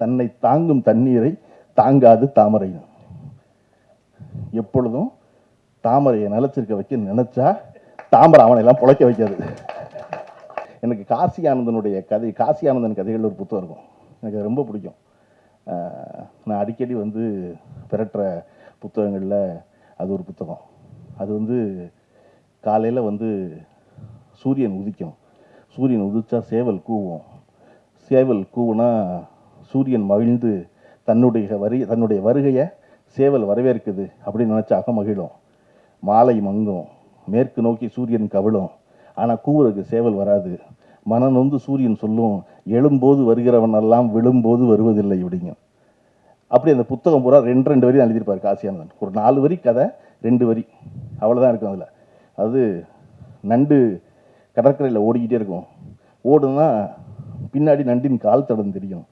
தன்னை தாங்கும் தண்ணீரை தாங்காது தாமரை. எப்பொழுதும் தாமரையை நிலச்சிருக்க வைக்க நினைச்சா தாமரை அவனை எல்லாம் புழைக்க வைக்காது. எனக்கு காசி ஆனந்தனுடைய கதை காசி ஆனந்தன் கதைகள் ஒரு புத்தகம் இருக்கும். எனக்கு ரொம்ப பிடிக்கும். நான் அடிக்கடி வந்து பிறட்டுற புத்தகங்களில் அது ஒரு புத்தகம். அது வந்து காலையில் வந்து சூரியன் உதிக்கும். சூரியன் உதிச்சா சேவல் கூவும். சேவல் கூவுனா சூரியன் மகிழ்ந்து தன்னுடைய வரி தன்னுடைய வருகையை சேவல் வரவேற்குது அப்படின்னு நினச்சாக மகிழும். மாலை மங்கும். மேற்கு நோக்கி சூரியன் கவிழும். ஆனால் கூவுறதுக்கு சேவல் வராது. மனம் நொந்து சூரியன் சொல்லும் எழும்போது வருகிறவனெல்லாம் விழும்போது வருவதில்லை அப்படிங்க அப்படி அந்த புத்தகம் பூரா ரெண்டு ரெண்டு வரி எழுதியிருப்பார் காசியானந்தன். ஒரு நாலு வரி கதை ரெண்டு வரி. அவ்வளோதான் இருக்கும் அதில். அது நண்டு கடற்கரையில் ஓடிக்கிட்டே இருக்கும். ஓடுனா பின்னாடி நண்டின் கால் தடம் தெரியும்.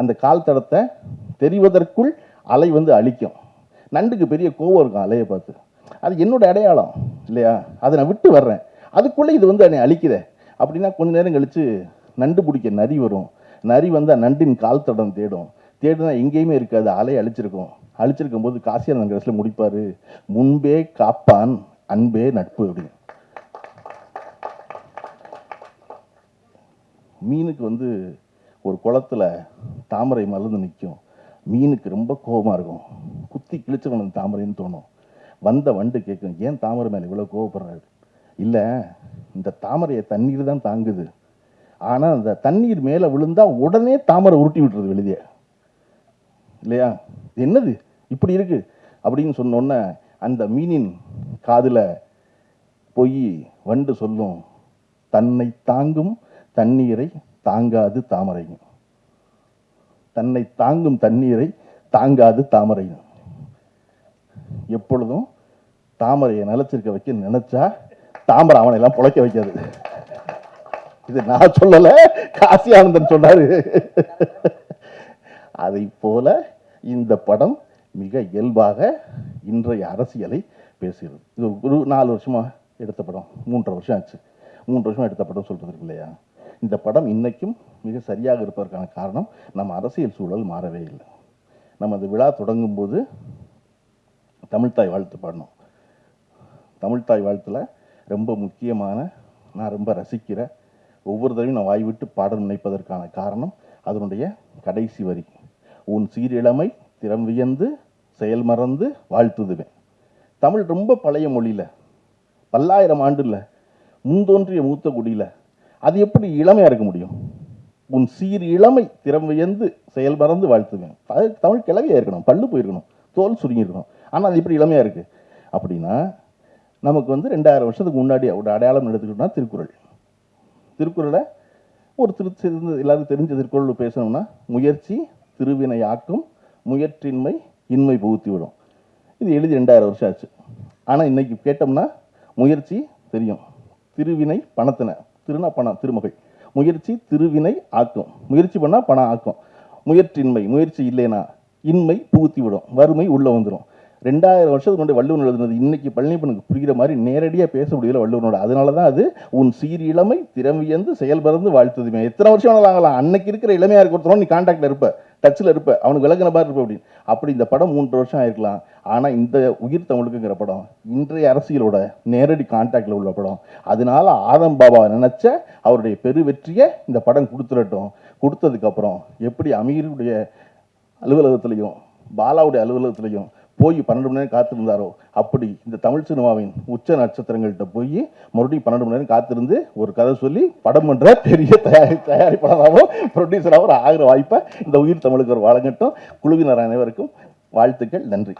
அந்த கால் தடத்தை தெரிவதற்குள் அலை வந்து அழிக்கும். நண்டுக்கு பெரிய கோவம் இருக்கும் அலையை பார்த்து. அது என்னோட அடையாளம் இல்லையா? அதை நான் விட்டு வர்றேன். அதுக்குள்ளே இது வந்து என்னை அழிக்குதே. அப்படின்னா கொஞ்ச நேரம் கழித்து நண்டு பிடிக்க நரி வரும். நரி வந்தால் நண்டின் கால் தடம் தேடும். தேடுனா எங்கேயுமே இருக்காது. அலை அழிச்சிருக்கும். அழிச்சிருக்கும் போது காசியானந்தன் கடைசியில் முடிப்பார் முன்பே காப்பான் அன்பே நட்பு அப்படின்னு. மீனுக்கு வந்து ஒரு குளத்துல தாமரை மலர்ந்து நிற்கும் மீனுக்கு ரொம்ப கோபமாக இருக்கும். குத்தி கிழிச்சவன் அந்த தாமரைன்னு தோணும். வந்த வண்டு கேட்கும் ஏன் தாமரை மேலே இவ்வளோ கோவப்படுறாரு? இல்லை இந்த தாமரையை தண்ணீர் தான் தாங்குது. ஆனால் அந்த தண்ணீர் மேலே விழுந்தா உடனே தாமரை உருட்டி விட்டுறது வெளியே. இல்லையா? என்னது? இப்படி இருக்கு? அப்படின்னு சொன்னோன்னே அந்த மீனின் காதில் போய் வண்டு சொல்லும் தன்னை தாங்கும் தண்ணீரை தாங்காது தாமரையும் தன்னை தாங்கும் தண்ணீரை தாங்காது தாமரையும் எப்பொழுதும் தாமரையை நிலச்சிருக்க வைக்க நினைச்சா தாமரை அவனை எல்லாம் புழைக்க வைக்காது. இது நான் சொல்லல காசி ஆனந்தன் சொன்னாரு. அதை போல இந்த படம் மிக இயல்பாக இன்றைய அரசியலை பேசுகிறது. இது ஒரு நாலு வருஷமா எடுத்த படம் மூன்றரை வருஷம் ஆச்சு. மூன்று வருஷமா எடுத்த படம் சொல்றதுக்கு இல்லையா? இந்த படம் இன்னைக்கும் மிக சரியாக இருப்பதற்கான காரணம் நம்ம அரசியல் சூழல் மாறவே இல்லை. நம்ம அந்த விழா தொடங்கும் போது தமிழ்த்தாய் வாழ்த்து பாடணும். தமிழ்த்தாய் வாழ்த்தில் ரொம்ப முக்கியமான நான் ரொம்ப ரசிக்கிற ஒவ்வொரு தடவையும் நான் வாய் விட்டு பாட நினைப்பதற்கான காரணம் அதனுடைய கடைசி வரி. உன் சீரிழமை திறம் வியந்து செயல் மறந்து வாழ்த்துதுவேன். தமிழ் ரொம்ப பழைய மொழியில் பல்லாயிரம் ஆண்டுல முன்தோன்றிய மூத்த குடியில் அது எப்படி இளமையாக இருக்க முடியும்? உன் சீர் இளமை திறம் வியந்து செயல் மறந்து வாழ்த்துவேன். அது தமிழ் கிளவியாக இருக்கணும் பல்லு போயிருக்கணும் தோல் சுருங்கியிருக்கணும் ஆனால் அது எப்படி இளமையாக இருக்குது அப்படின்னா நமக்கு வந்து ரெண்டாயிரம் வருஷத்துக்கு முன்னாடி ஒரு அடையாளம் எடுத்துக்கிட்டோம்னா திருக்குறள். திருக்குறளை ஒரு திரு தெரிந்த எல்லாருக்கும் தெரிஞ்ச திருக்குறள் பேசணும்னா முயற்சி திருவினை ஆக்கும் முயற்றின்மை இன்மை புகுத்தி விடும். இது எழுதி ரெண்டாயிரம் வருஷம் ஆச்சு. ஆனால் இன்றைக்கி கேட்டோம்னா முயற்சி தெரியும். திருவினை பணத்தின. திருனா பணம் திருமகள். முயற்சி திருவினை ஆக்கும். முயற்சி பண்ணால் பணம் ஆக்கும். முயற்சியின்மை முயற்சி இல்லைனா இன்மை புகுத்தி விடும் வறுமை உள்ளே வந்துடும் ரெண்டாயிரம் வருஷத்துக்கு முன்னாடி வள்ளுவன் எழுதுனது இன்னைக்கு பழனிப்பனுக்கு புரிகிற மாதிரி நேரடியாக பேச முடியல வள்ளுவனோட. அதனால தான் அது உன் சீர் இளமை திறமையந்து செயல்பறந்து வாழ்த்ததுமே. எத்தனை வருஷம் வேணாலும் ஆகலாம். அன்னைக்கு இருக்கிற இளமையாக இருக்கிறோம் நீ கான்டாக்டில் இருப்ப. டச்சில் இருப்ப அவனுக்கு விலகின மாதிரி இருப்ப அப்படின்னு. அப்படி இந்த படம் மூன்று வருஷம் ஆயிருக்கலாம். ஆனால் இந்த உயிர் தமிழுக்குங்கிற படம் இன்றைய அரசியலோட நேரடி கான்டாக்டில் உள்ள படம். அதனால ஆதம் பாபா நினச்ச அவருடைய பெரு வெற்றியை இந்த படம் கொடுத்துடட்டும். கொடுத்ததுக்கப்புறம் எப்படி அமீருடைய அலுவலகத்துலேயும் பாலாவுடைய அலுவலகத்துலேயும் போய் பன்னெண்டு மணி நேரம் காத்திருந்தாரோ? அப்படி இந்த தமிழ் சினிமாவின் உச்ச நட்சத்திரங்கள்கிட்ட போய் மறுபடியும் பன்னெண்டு மணி நேரம் காத்திருந்து ஒரு கதை சொல்லி படம் பண்ணுற பெரிய தயாரி தயாரிப்பாளராகவும் ப்ரொடியூசராகவும் ஆகிற வாய்ப்பை இந்த உயிர் தமிழுக்கு ஒரு வழங்கட்டும். குழுவினர் அனைவருக்கும் வாழ்த்துக்கள். நன்றி.